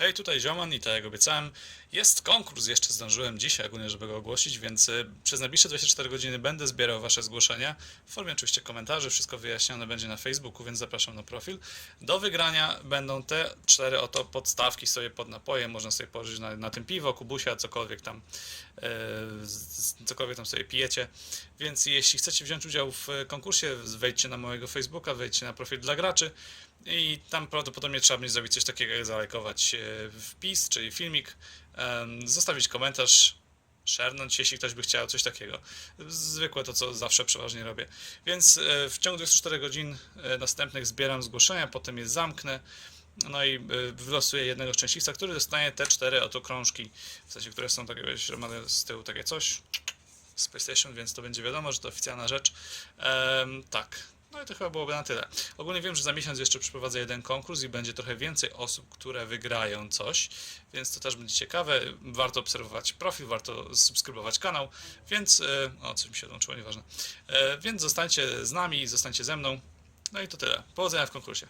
Hej, tutaj Zioman i tak jak obiecałem, jest konkurs, jeszcze zdążyłem dzisiaj ogólnie, żeby go ogłosić, więc y, przez najbliższe 24 godziny będę zbierał Wasze zgłoszenia, w formie oczywiście komentarzy, wszystko wyjaśnione będzie na Facebooku, więc zapraszam na profil. Do wygrania będą te cztery oto podstawki sobie pod napojem, można sobie położyć na, na tym piwo, kubusia, cokolwiek tam, e, z- cokolwiek tam sobie pijecie, więc jeśli chcecie wziąć udział w konkursie, wejdźcie na mojego Facebooka, wejdźcie na profil dla graczy, i tam prawdopodobnie trzeba będzie zrobić coś takiego jak zalajkować e, wpis, czyli filmik, zostawić komentarz, szernąć, jeśli ktoś by chciał, coś takiego. Zwykłe to, co zawsze przeważnie robię. Więc e, w ciągu 24 godzin e, następnych zbieram zgłoszenia, potem je zamknę, no i e, wylosuję jednego szczęśliwca, który dostanie te cztery oto krążki, w sensie, które są takie, wiesz, z tyłu takie coś z PlayStation, więc to będzie wiadomo, że to oficjalna rzecz. Em, tak. No i to chyba byłoby na tyle. Ogólnie wiem, że za miesiąc jeszcze przeprowadzę jeden konkurs i będzie trochę więcej osób, które wygrają coś, więc to też będzie ciekawe. Warto obserwować profil, warto subskrybować kanał, więc. e, O, coś mi się odłączyło, nieważne. E, Więc zostańcie z nami, zostańcie ze mną. No i to tyle. Powodzenia w konkursie.